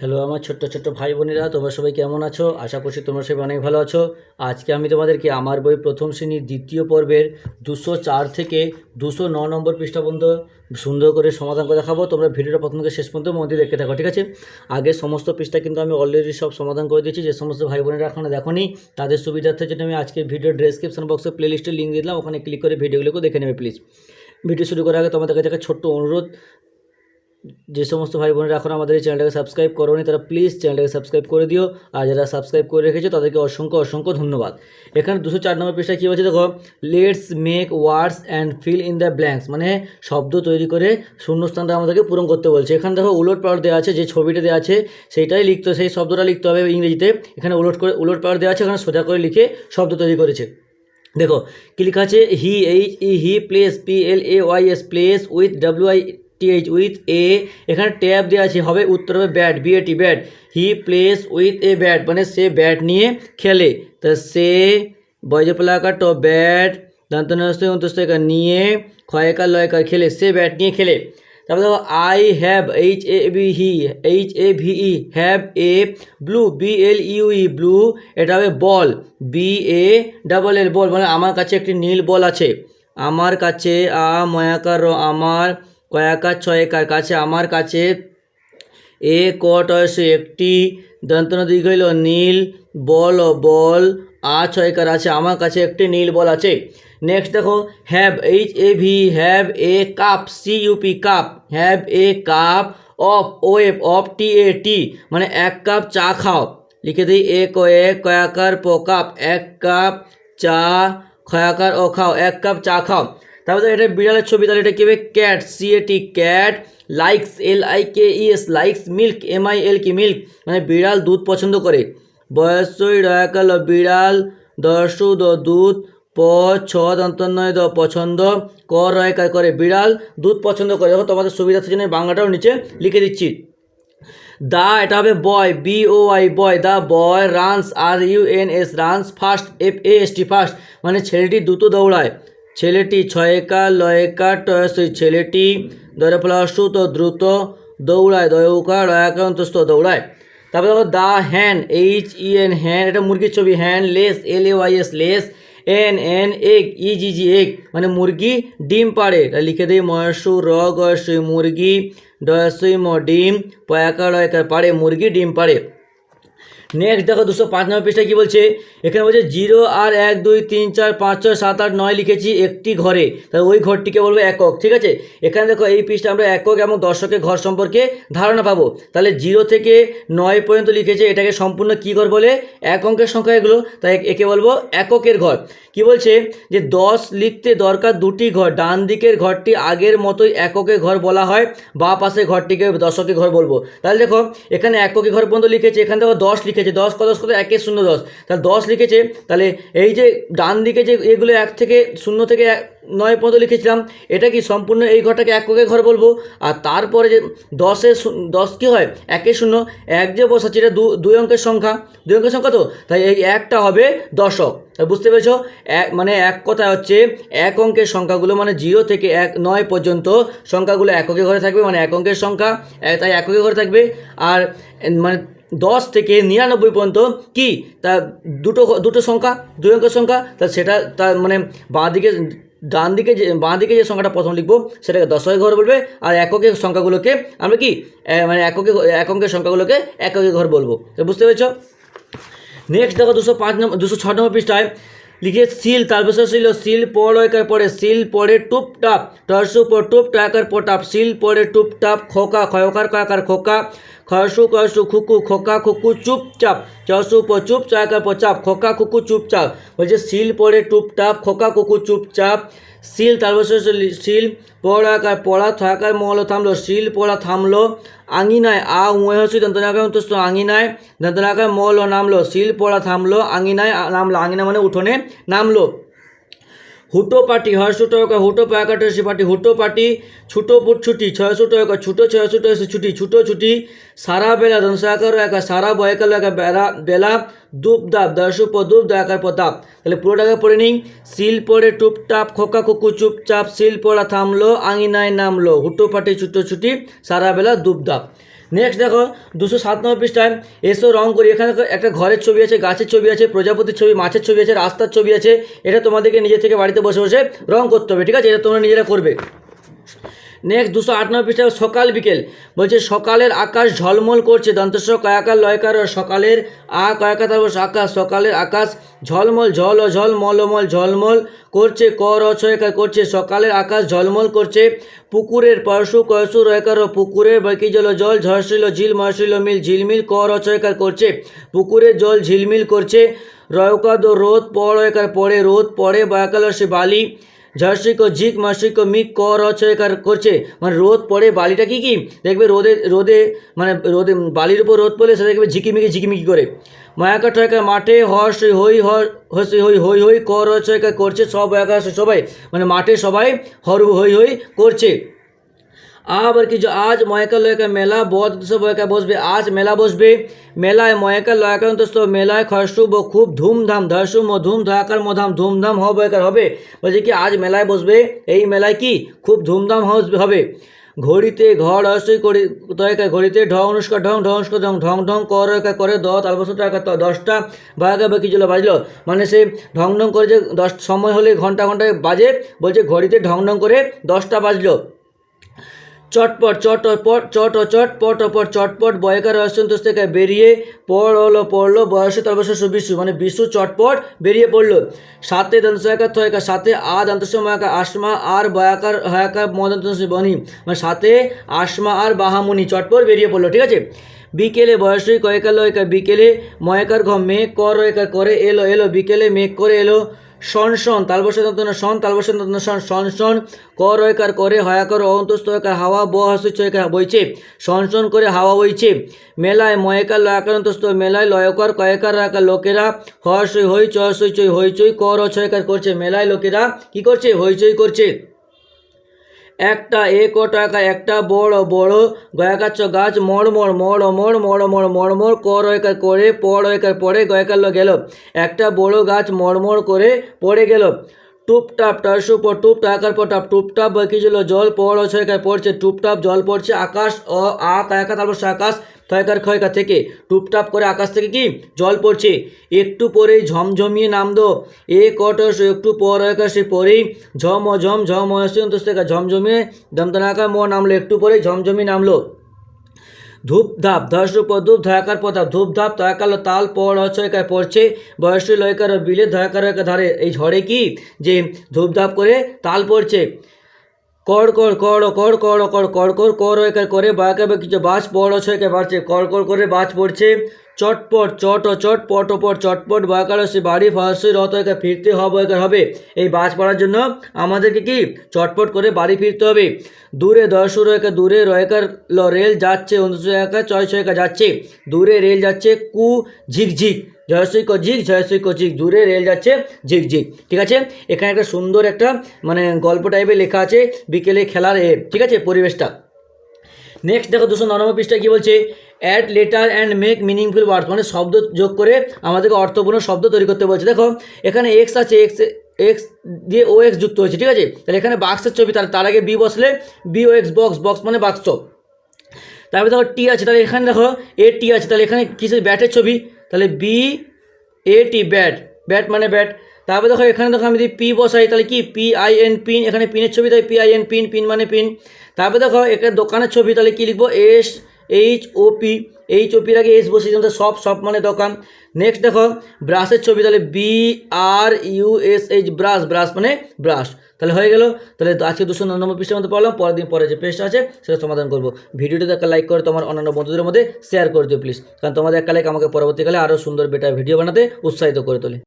Hello আমার ছোট্ট ছোট্ট ভাই বোনেরা, তোমরা সবাই কেমন আছো? আশা করছি তোমরা সবাই অনেক ভালো আছো। আজকে আমি তোমাদেরকে আমার বই প্রথম শ্রেণির দ্বিতীয় পর্বের দুশো চার থেকে দুশো ন নম্বর পৃষ্ঠা পর্যন্ত সুন্দর করে সমাধান করে দেখাবো। তোমরা ভিডিওটা প্রথম থেকে শেষ পর্যন্ত মধ্যে দেখতে থাকো, ঠিক আছে? আগে সমস্ত পৃষ্ঠা কিন্তু আমি অলরেডি সব সমাধান করে দিয়েছি। যে সমস্ত ভাই বোনেরা এখনও দেখোনি, তাদের সুবিধার্থে জন্য আমি আজকে ভিডিও ডেসক্রিপশন বক্সে প্লেলিস্টের লিঙ্ক দিয়ে দিলাম, ওখানে ক্লিক করে ভিডিওগুলোকে দেখে নেবে প্লিজ ভিডিও শুরু করার আগে তোমাদের কাছে একটা ছোট্ট অনুরোধ যে সমস্ত ভাই বোনেরা এখন আমাদের এই চ্যানেলটাকে সাবস্ক্রাইব করোনি, তারা প্লিজ চ্যানেলটাকে সাবস্ক্রাইব করে দিও। আর যারা সাবস্ক্রাইব করে রেখেছো, তাদেরকে অসংখ্য অসংখ্য ধন্যবাদ। এখানে দুশো চার নম্বর পৃষ্ঠায় কী বলছে? দেখো let's make words and fill in the blanks মানে শব্দ তৈরি করে শূন্যস্থানটা আমাদেরকে পূরণ করতে বলছে। এখানে দেখো, উলট পাওয়ার দেওয়া আছে, যে ছবিটা দেওয়া আছে, সেইটাই লিখতে, সেই শব্দটা লিখতে হবে ইংরেজিতে। এখানে উলট করে, উলট পাওয়ার দেওয়া আছে, এখানে সোজা করে লিখে শব্দ তৈরি করেছে। দেখো, কি লেখা আছে? He H E he plays P L A Y S plays with W I TH with A এখানে ট্যাব দেওয়া আছে, হবে উত্তর হবে bat BAT bat he plays with a bat মানে সে ব্যাট নিয়ে খেলে। তা সে বয়জপলাকার ট ব্যাট দান্তনস্ত অন্তস্তকার নিয়ে ক্ষয়কার, লয়কার খেলে, সে ব্যাট নিয়ে খেলে। তারপর দেখো I have H A B he H A V E have a blue B L U E blue এটা হবে বল বি এ ডাবল এল বল মানে আমার কাছে একটি নীল বল আছে। আমার কাছে আ ময়াকার আমার কয়াকার ছয়কার কাছে আমার কাছে এ কট অয়সে একটি দন্তন দিক হইল। নীল বল বল, আ ছয়কার আছে। আমার কাছে একটি নীল বল আছে। নেক্সট দেখো have H A V have a cup C UP cup have a cup of O F of T A T মানে এক কাপ চা খাও। লিখে দিই, এ ক এক কয়াকার প কাপ এক কাপ চা খয়াকার ও খাও, এক কাপ চা খাও। তারপরে এটা বিড়ালের ছবি, তাহলে এটা কী হবে? Cat C A T cat likes L I K E S likes milk M I L K milk মানে বিড়াল দুধ পছন্দ করে। বয়সই রয়াকাল বিড়াল দর্শু দ, দুধ, প, ছ দন্তন্নয় দ, পছন্দ, ক রয়কার করে। বিড়াল দুধ পছন্দ করে। দেখো, তোমাদের সুবিধার জন্য বাংলাটাও নিচে লিখে দিচ্ছি। দা, এটা হবে boy B O I boy the boy runs R U N S runs fast F A S T fast মানে ছেলেটি দ্রুত দৌড়ায়। ছেলেটি ছয়কা, লয়কা, টয়সই ছেলেটি। দরে ফলাসু তো দ্রুত দৌড়ায়, দয়ৌকা রয়াকা অন্তস্থ দৌড়ায়। তারপরে দেখো দ্য হ্যান, এইচ ই এন হ্যান, এটা মুরগির ছবি, hen, lays, L A Y S, lays, N N, egg, E, G G, egg মানে মুরগি ডিম পাড়ে। লিখে দিই, ময়সু র গয়সই মুরগি, ডয়সই, ম, ডিম, পয়াকা রয়কার পাড়ে, মুরগি ডিম পাড়ে। নেক্সট দেখো দুশো পাঁচ নম্বর পৃষ্ঠায় কী বলছে? এখানে বলছে জিরো আর এক, দুই, তিন, চার, পাঁচ, ছয়, সাত, আট, নয় লিখেছি একটি ঘরে। তাহলে ওই ঘরটিকে বলব একক, ঠিক আছে? এখানে দেখো এই পৃষ্ঠা আমরা একক এবং দর্শকের ঘর সম্পর্কে ধারণা পাবো। তাহলে জিরো থেকে নয় পর্যন্ত লিখেছে, এটাকে সম্পূর্ণ কী ঘর বলে? এক অঙ্কের সংখ্যা এগুলো, তাই একে বলব এককের ঘর। কি বলছে? যে দশ লিখতে দরকার দুটি ঘর, ডান দিকের ঘরটি আগের মতোই এককের ঘর বলা হয়, বা পাশে ঘরটিকে দশকের ঘর বলব। তাহলে দেখো, এখানে এককের ঘর পর্যন্ত লিখেছে, এখানে দেখো দশ লিখেছে দশ কত দশ কত একে শূন্য দশ। তাহলে দশ লিখেছে, তাহলে এই যে ডান দিকে যে এগুলো এক থেকে শূন্য থেকে এক, নয় পর্যন্ত লিখেছিলাম, এটা কি সম্পূর্ণ এই ঘরটাকে এককের ঘর বলব? আর তারপরে যে দশে দশ কী হয়? একে শূন্য, এক যে বসাচ্ছে এটা দুই অঙ্কের সংখ্যা। দুই অঙ্কের সংখ্যা তো? তাই এই একটা হবে দশক। বুঝতে পেরেছ? এক মানে এক কথা হচ্ছে এক অঙ্কের সংখ্যাগুলো মানে জিরো থেকে এক, নয় পর্যন্ত সংখ্যাগুলো এককে ঘরে থাকবে মানে এক অঙ্কের সংখ্যা তাই এককে ঘরে থাকবে। আর মানে দশ থেকে নিরানব্বই পর্যন্ত কি? তা দুটো দুটো সংখ্যা দুই অঙ্কের সংখ্যা, তা সেটা তার মানে বাঁ দিকে, ডান দিকে যে, বাঁ দিকে যে সংখ্যাটা প্রথম লিখব, সেটাকে দশকের ঘর বলবে, আর এককের সংখ্যাগুলোকে আমরা কি মানে এককে এক অঙ্কের সংখ্যাগুলোকে এককের ঘর বলব। তো বুঝতে পেরেছ? নেক্সট দেখো দুশো পাঁচ নম্বর, দুশো ছ নম্বর পৃষ্ঠায় লিখে সিল তারপর ছিল সিল পড়াকার পরে সিল পরে টুপ টাপ টরসু পর টুপ টাকার পটাপ সিল পরে টুপ টাপ খোকা খয়কার কাকার খোকা খয়সু কয়সু খুকু খোকা খুকু চুপচাপ চসু চুপ চাকার পচাপ খোকা খুকু চুপচাপ বলছে সিল পরে টুপ টাপ খোকা কুকু চুপচাপ শিল তারপর সিল পড়াকার পড়া থাকার মহল থামলো শিল পড়া থামলো আঙিনায় আ উয়ে হচ্ছে দন্তনাকার অন্তস্থ আঙিনায় দন্তনাকার মহল নামলো শিল পড়া থামলো আঙিনায় নামলো আঙিনা মানে উঠোনে নামলো হুটো হর্ষ টয়কা হুটো পায়াকাটসি পাটি হুটো পাটি ছুটো পুট ছুটি ছয়শো টয়কা ছুটো ছয়শো টয়সি ছুটি ছুটো ছুটি সারা বেলা দংশাকার একা সারা বয়কাল একা বেলা বেলা দুপ দাপ দর্শ প দুপ দয়াকার পতাপ তাহলে পুরোটাকে পড়ে নিই সিল পড়ে টুপটাপ খোকা কুকু চুপচাপ সিল পড়া থামলো আঙিনায় নামলো হুটো পাটি ছুটো ছুটি সারা বেলা দুপ দাপ নেক্সট দেখো, দুশো সাত নম্বর পৃষ্ঠায়, এসো রং করি। এখানে একটা ঘরের ছবি আছে, গাছের ছবি আছে, প্রজাপতির ছবি, মাছের ছবি আছে, রাস্তার ছবি আছে। এটা তোমাদেরকে নিজে থেকে বাড়িতে বসে বসে রং করতে হবে, ঠিক আছে? এটা তোমরা নিজেরা করবে। নেক্সট দুশো আট নম্বর পৃষ্ঠায় সকাল বিকেল। বলছে, সকালের আকাশ ঝলমল করছে। দন্তস্ব কয়াকার, লয়কার, সকালের আ, কয়াকার, তারপর আকাশ, সকালের আকাশ ঝলমল, ঝল ঝল, মলমল, ঝলমল করছে, ক রচয়কার করছে। সকালের আকাশ ঝলমল করছে। পুকুরের পরশু কয়সু রয়কার, পুকুরের বৈকি জল জল ঝরসিল ঝিল মরসিল মিল ঝিলমিল ক রচয়কার করছে। পুকুরের জল ঝিলমিল করছে। রয়কাদ রোদ পড়য়কার পড়ে, রোদ পড়ে, বয়াকাল, সে বালি ঝর্ষিক ঝিক মাসিক, মিক ক রচয়কার করছে। মানে রোদ পড়ে, বালিটা কি কি? দেখবে রোদে রোদে মানে রোদে বালির উপর রোদ পড়লে সেটা দেখবে ঝিকিমিকি ঝিকিমিকি করে। মায়াকা ঠয়কা মাঠে হর্ষ হই, হস হই হই হই ক রচয়কা করছে, সব একা, সবাই। মানে মাঠে সবাই হর, হই হই, করছে। আবার কিছু আজ ময়কা লয়কা মেলা বদ সব ময়কা বসবে, আজ মেলা বসবে। মেলায় ময়কা লয়কান্ত মেলায় খরশুব খুব ধুমধাম ধর্ষুম ও ধুম ধয়াকার মধাম, ধুমধাম হবে হবে। বলছে কি, আজ মেলায় বসবে, এই মেলায় কি? খুব ধুমধাম হবে- ঘড়িতে ঘর অবশ্যই করে, তয়কা ঘড়িতে ঢং অনুষ্কার, ঢং ঢং অনুষ্কার, ঢং ঢং ঢং কর একা করে দ তালবস টাকা দশটা বাজা বা কিছু বাজলো? মানে সে ঢং ঢং করে যে দশ, সময় হলে ঘণ্টা, ঘন্টায় বাজে, বলছে ঘড়িতে ঢং ঢং করে দশটা বাজলো। চটপট চটপট চট ও চটপট অপর চটপট, বয়কার অসন্তোষ থেকে বেরিয়ে পড় হলো পড়ল, বয়সে তর্বশ বিশু মানে বিশু চটপট বেরিয়ে পড়ল। সাথে দন্তসহায়কার থয়কা সাথে আ দন্তসময়াকা আসমা আর বয়াকার, হয়াকার মদন্ত বনি মানে সাথে আসমা আর বাহামুনি চটপট বেরিয়ে পড়ল, ঠিক আছে? বিকেলে বয়সই কয়েকাল বিকেলে ময়কার ঘ মেঘ কর করে, এলো এলো, বিকেলে মেঘ করে, এলো শন শন, তাল বসন্ত শন, তাল বসন্ত শন শন শন। কর একার করে হয়াকর অন্তস্থ একার হাওয়া ব হস্ত একার বইছে। শন শন করে হাওয়া বইছে। মেলায় ময়কার লয়াকার অন্তস্ত মেলায় লয়কর, কয়েকার একার লোকেরা হর্ষই হই চয় হইচই হইচই কর ছয়কার করছে। মেলায় লোকেরা কি করছে? হইচই করছে। একটা এক টাকা, একটা বড় বড় গয়াকাচ্ছ গাছ মরমর মর মড় মড় মরমর কর একার করে, পর একার পরে গয়াকার গেল। একটা বড় গাছ মরমর করে পড়ে গেল। টুপটাপ টাসু পর টুপটা, আকার পর টাপ, টুপটাপ কিছু জল পড় অছয়কার পড়ছে, টুপটাপ জল পড়ছে, আকাশ, অ আ একা তারপর আকাশ থয়কার ক্ষয়কা থেকে টুপটাপ করে আকাশ থেকে কি জল পড়ছে? একটু পরেই ঝমঝমিয়ে নামদো এ কট একটু পর সে পরেই ঝম ঝম ঝম থেকে ঝমঝমিয়ে দমদনাকা মো নামলো। একটু পরেই ঝমঝমিয়ে নামলো। ধূপ ধাপ ধর্ষ ধূপ, ধয়াকার পথা ধূপ ধাপ তয়াকাল তাল পড় অচয়কায় পড়ছে। বয়সী লয়কার বিলে ধয়াকার ধারে। এই ঝড়ে কি যে ধূপ ধাপ করে তাল পড়ছে? কর কর কর কর কর কর কর কর একার করে বাঁকাবে কিছু বাস পড়ছে ছয়কে বাড়ছে, কর কর, করে বাস পড়ছে। চটপট, চট ও চট পট ও পট চটপট বাঁকার সে বাড়ি ফাঁসি রত একা ফিরতে হবে একার হবে। এই বাস পড়ার জন্য আমাদেরকে কি? চটপট করে বাড়ি ফিরতে হবে। দূরে দশ একা দূরে রয়কার ল রেল যাচ্ছে উনশো একা ছয় একা যাচ্ছে। দূরে রেল যাচ্ছে কু ঝিকঝিক জয়শ্রী ঝিক জয়শ্রী ঝিক। দূরে রেল যাচ্ছে ঝিক ঝিক, ঠিক আছে? এখানে একটা সুন্দর একটা মানে গল্প টাইপের লেখা আছে, বিকেলে খেলার এ, ঠিক আছে? পরিবেশটা। নেক্সট দেখো, দুশো নরম পৃষ্ঠায় কী বলছে? Add letter and make meaningful word মানে শব্দ যোগ করে আমাদেরকে অর্থপূর্ণ শব্দ তৈরি করতে বলছে। দেখো, এখানে এক্স আছে এক্স এক্স দিয়ে ও এক্স যুক্ত হয়েছে, ঠিক আছে? তাহলে এখানে বাক্সের ছবি তার তার আগে বি বসলে B O X box box মানে বাক্স। তারপরে দেখো টি আছে, তাহলে এখানে দেখো এ টি আছে, তাহলে এখানে কিসের ব্যাটের ছবি। তাহলে B A T bat bat মানে ব্যাট তারপরে দেখো, এখানে দেখো, আমি যদি পি বসাই, তাহলে কি? পি আই এন পিন এখানে পিনের ছবি, তাই P I N pin pin মানে পিন তারপরে দেখো এখানে দোকানের ছবি, তাহলে কি লিখব? S H O H O আগে এস বসে যেমন সব সব মানে দোকান। নেক্সট দেখো ব্রাশের ছবি, তাহলে B R U S H brush brush মানে ব্রাশ তাহলে হয়ে গেল, তাহলে আজকে দুশো নম্বর পৃষ্ঠের মধ্যে পড়লাম, পরের দিন পরে যে পেজটা আছে, সেটা সমাধান করব। ভিডিওটিতে একটা লাইক করে তোমার অন্যান্য বন্ধুদের মধ্যে শেয়ার করে দিও প্লিজ কারণ তোমাদের একটা লাইক আমাকে পরবর্তীকালে আরও সুন্দর বেটার ভিডিও বানাতে উৎসাহিত করে তোলে।